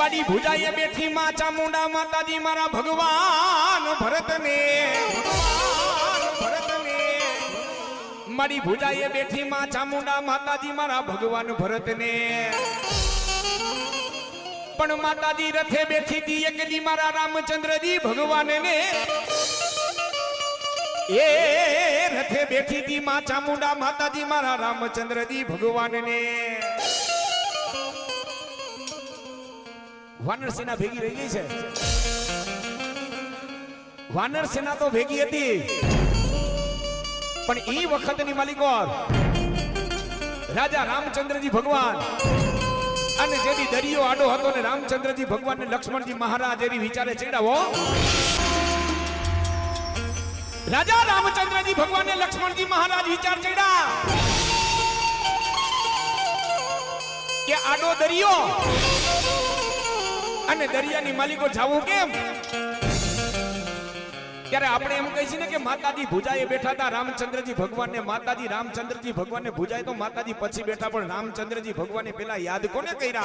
મારી ભુજાએ બેઠી માં ચામુંડા માતાજી મારા ભગવાન ભરતને ભરતને મારી ભુજાએ બેઠી માં ચામુંડા માતાજી મારા ભગવાન ભરતને પણ માતાજી રથે બેઠી હતી એક દી મારા રામચંદ્રજી ભગવાનને એ રથે બેઠી હતી માં ચામુંડા માતાજી મારા રામચંદ્રજી ભગવાનને વાનર સેના ભેગી રહી ગઈ છે. વાનર સેના તો ભેગી હતી. પણ એ વખતની માલિકો રાજા રામચંદ્રજી ભગવાન અને જેની દરિયો આડો હતો ને રામચંદ્રજી ભગવાન ને લક્ષ્મણજી મહારાજ એવી વિચારે ચેડાવો રાજા રામચંદ્રજી ભગવાન ને લક્ષ્મણજી મહારાજ વિચાર ચડ્યા કે આડો દરિયો અને દરિયાની માલિકો જાવું કેમ? ત્યારે આપણે એમ કહી છીએ ને કે માતાજી ભુજાએ બેઠા હતા, રામચંદ્રજી ભગવાન ને માતાજી રામચંદ્રજી ભગવાનને ને તો માતાજી પછી બેઠા, પણ રામચંદ્રજી ભગવાનને પેલા યાદ કોને કર્યા?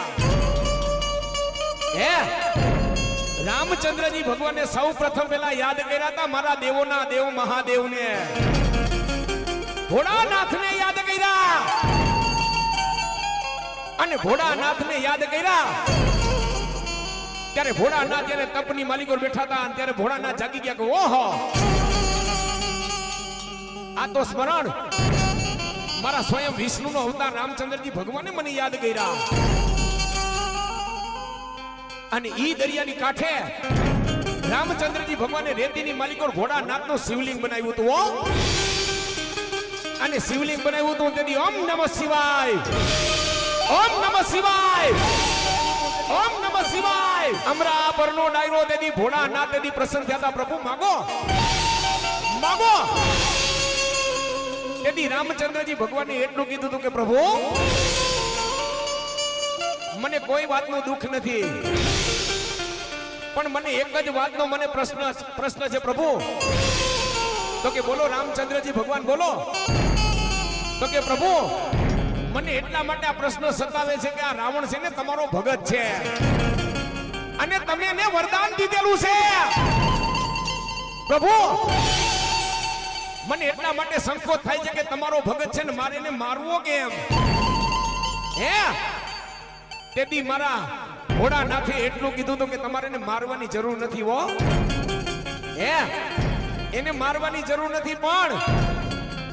હે? રામચંદ્રજી ભગવાને સૌ પ્રથમ પેલા યાદ કર્યા હતા મારા દેવોના, દેવ મહાદેવને. ભોળાનાથને યાદ કર્યા. અને ભોળાનાથને યાદ કર્યા. ત્યારે ભોળાનાથ ત્યારે તપની માલિકો બેઠા હતા ત્યારે ભોળાનાથ જાગી ગયા કે, ઓહો! આ તો સ્મરણ. મારા સ્વયં વિષ્ણુનો અવતાર રામચંદ્રજી ભગવાને મને યાદ કર્યા. અને ઈ દરિયાની કાંઠે રામચંદ્રજી ભગવાને રેતીની માલિકો ભોળાનાથનું શિવલિંગ બનાવ્યું હતું ઓ અને શિવલિંગ બનાવ્યું હતું તેથી ઓમ નમઃ શિવાય. ઓમ નમઃ શિવાય. ઓમ નમઃ શિવાય. અમરા પરનો ડાયરો દેદી ભોળા ના દેદી પ્રસન્ન થયા હતા પ્રભુ, માગો. માગો. તેથી રામચંદ્રજી ભગવાને એટલું કીધું હતું કે પ્રભુ, મને કોઈ વાતનું દુઃખ નથી. પણ મને એક જ વાતનો મને પ્રશ્ન પ્રશ્ન છે પ્રભુ. તો કે બોલો રામચંદ્રજી ભગવાન, બોલો. તો કે પ્રભુ મને એટલા માટે આ પ્રશ્ન સતાવે છે કે આ રાવણ છે ને તમારો ભગત છે. અને તમે એને વરદાન દીધેલું છે. પ્રભુ, મને એટલા માટે સંકોચ થાય છે કે તમારો ભગત છે ને મારે એને મારવો કેમ? હે? તેથી મારા ઘોડા નાથે એટલું કીધું હતું કે તમારે એને મારવાની જરૂર નથી હો. હે? એને મારવાની જરૂર નથી, પણ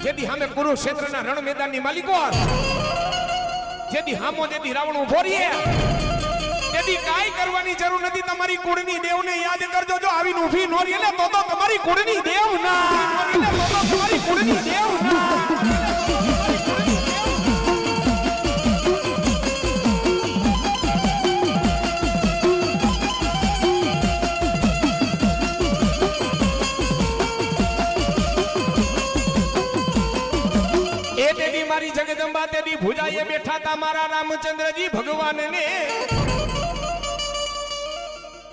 જેથી સામે કુરુક્ષેત્રના રણ મેદાનની માલિકો જેથી હામો જેથી રાવણ ઊભો રહીએ. તેથી કાંઈ કરવાની જરૂર નથી તમારી કુળની દેવને યાદ કરજો. જો આવીને ઊભી નોરી એટલે તો તો તમારી કુળની દેવ ના. તમારી કુળની દેવ ના. મારી જગદંબા દેવી ભુજાઈએ બેઠા તા મારા રામચંદ્રજી ભગવાનને.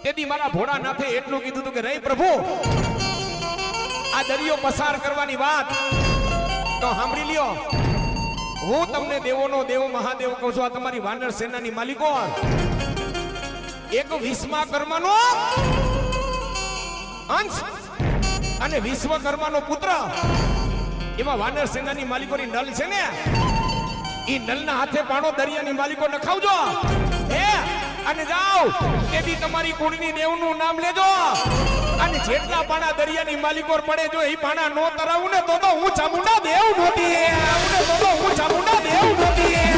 તેથી મારા ભોળાનાથે એટલું કીધું હતું કે રે પ્રભુ, આ દરિયો પસાર કરવાની વાત. તો સાંભળી લ્યો, હું તમને દેવોનો દેવ, મહાદેવ કહું છું, આ તમારી વાનર સેનાની માલિકો. એક વિશ્વકર્માનો અંશ અને વિશ્વકર્માનો પુત્ર. એમાં વાનર સેનાની માલિકોની નલ છે ને? એ નલના હાથે પાણો દરિયાની માલિકો નખાવજો. હે? અને જાઓ તેથી તમારી કુળની દેવનું નામ લેજો. અને જેટલા પાણા દરિયાની માલિકો પડે જો એ પાણા નો તરાવું ને તો તો હું ચામુંડા દેવ નોતી. આવું ને તો તો હું ચામુંડા દેવ નોતી.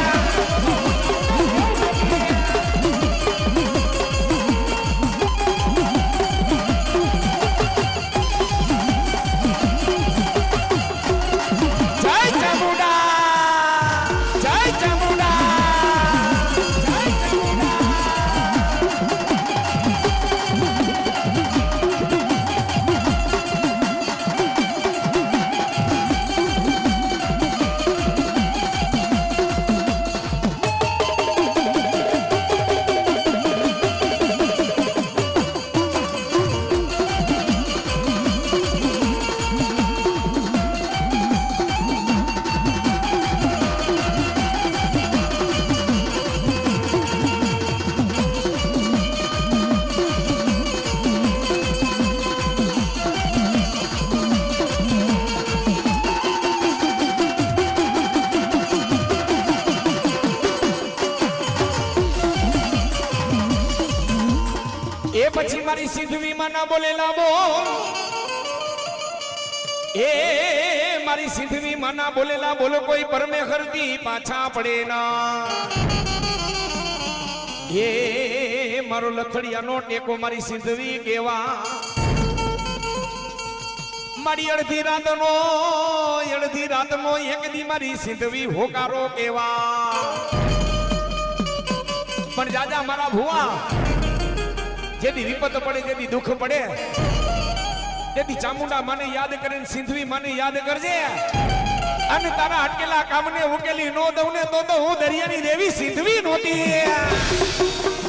મારી સિદ્ધવી માં ના બોલે એ મારી સિદ્ધવી માં ના બોલેલા બોલો કોઈ પરમે થી પાછા પડે ના. એ મારો લથડિયાનો ટેકો મારી સિદ્ધવી કેવા. મારી અડધી રાતનો અડધી રાતનો એક દી મારી સિદ્ધવી હોકારો કેવા. પણ જાજા મારા ભુવા જેથી વિપત પડે જેથી દુઃખ પડે. તેથી ચામુંડા માને યાદ કરીને સિંધવી માને યાદ કરજે. અને તારા અટકેલા કામને ઉકેલી નો દઉં ને તો તો હું દરિયાની દેવી સિંધવી નહોતી.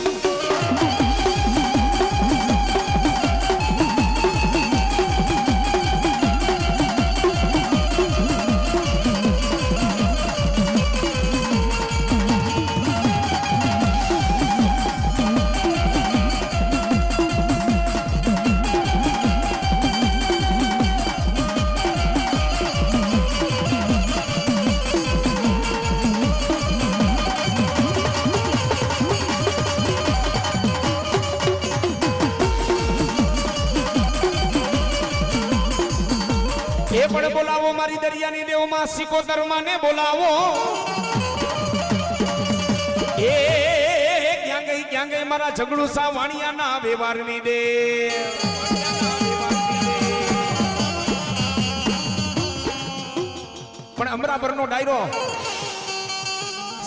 બોલાવો, મારી દરિયાની દેવમાં સિકોતર ને બોલાવો. એ ક્યાં ગઈ ક્યાં ગઈ મારા ઝઘડુ સા વાણિયાના વ્યવહારની દે. પણ અમરાપરનો ડાયરો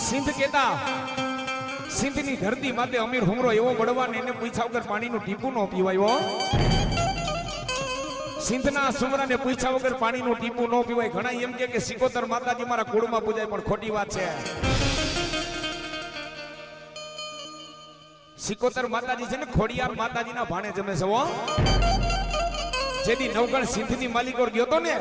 સિંધ કેતા, સિંધની ધરતી માટે અમીર હુમરો એવો બળવાન એને પૂછ્યા વગર પાણીનું ટીપું ન પીવાયો સિંધના સુમરાને પૂછ્યા વગર પાણીનું ટીપું ન પીવાય. ઘણા એમ કે સિકોતર માતાજી મારા કુળમાં પૂજાય, પણ ખોટી વાત છે. સિકોતર માતાજી છે ને, ખોડિયાર માતાજીના ભાણે જમે છે જેથી નવગણ સિંધની માલિકોર ગયો તો ને?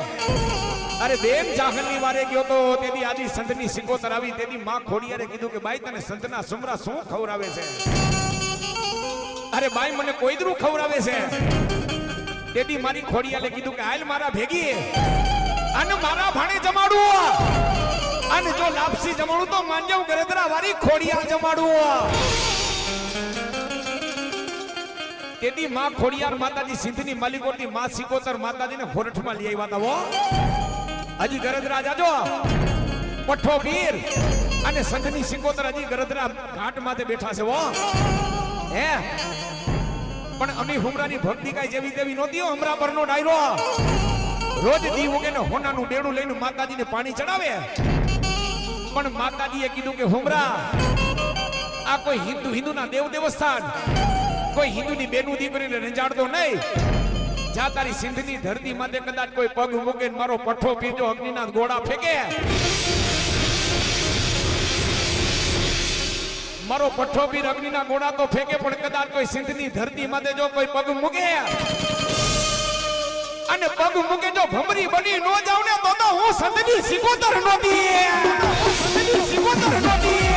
અરે બેન જાહલની વારે ગયો તો તેથી આજી સંતની સિકોતર આવી તેની માં ખોડિયારે કીધું કે ભાઈ તને સંતના સુમરા શું ખવરાવે છે? અરે ભાઈ મને કોઈ દરું ખવરાવે છે? તેથી મારી ખોડિયાલે કીધું કે હાલ મારા ભેગી અને મારા ભાણે જમાડું અને જો લાપસી જમાડું તો માંજવ ગરદરા વાળી ખોડિયાર જમાડું તેથી માં ખોડિયાર માતાજી સિંધની માલિકોની માં સિકોતર માતાજીને હોરઠમાં લઈ આવ્યા હતા હો. હજી ગરેદરા જાજો. પઠ્ઠો પીર અને સંઘની સિકોતર હજી ગરદરા ઘાટ માથે બેઠા છે વો હે? પણ અમી હુમરાની ભક્તિ કાંઈ જેવી તેવી નહોતી હમરા પરનો ડાયરો. રોજ દી ઉગે ને હોનાનું બેડું લઈને માતાજીને પાણી ચડાવે. પણ માતાજીએ કીધું કે હુમરા આ કોઈ હિન્દુ, હિન્દુના દેવ દેવસ્થાન. કોઈ હિન્દુની બેનું દીકરીને રંજાડતો નહીં. જા તારી સિંધની ધરતી માથે કદાચ કોઈ પગ મૂકે મારો પઠ્ઠો પીજો અગ્નિના ગોળા ફેંકે. મારો પઠ્ઠો પીર અગ્નિના ગોળા તો ફેંકે પણ કદાચ કોઈ સિંધની ધરતી માટે જો કોઈ પગ મૂકે અને પગ મૂકે જો ભમરી બની નો જાવ ને તો તો હું સંતની સિકોતર નોતી. હું સંતની સિકોતર નોતી.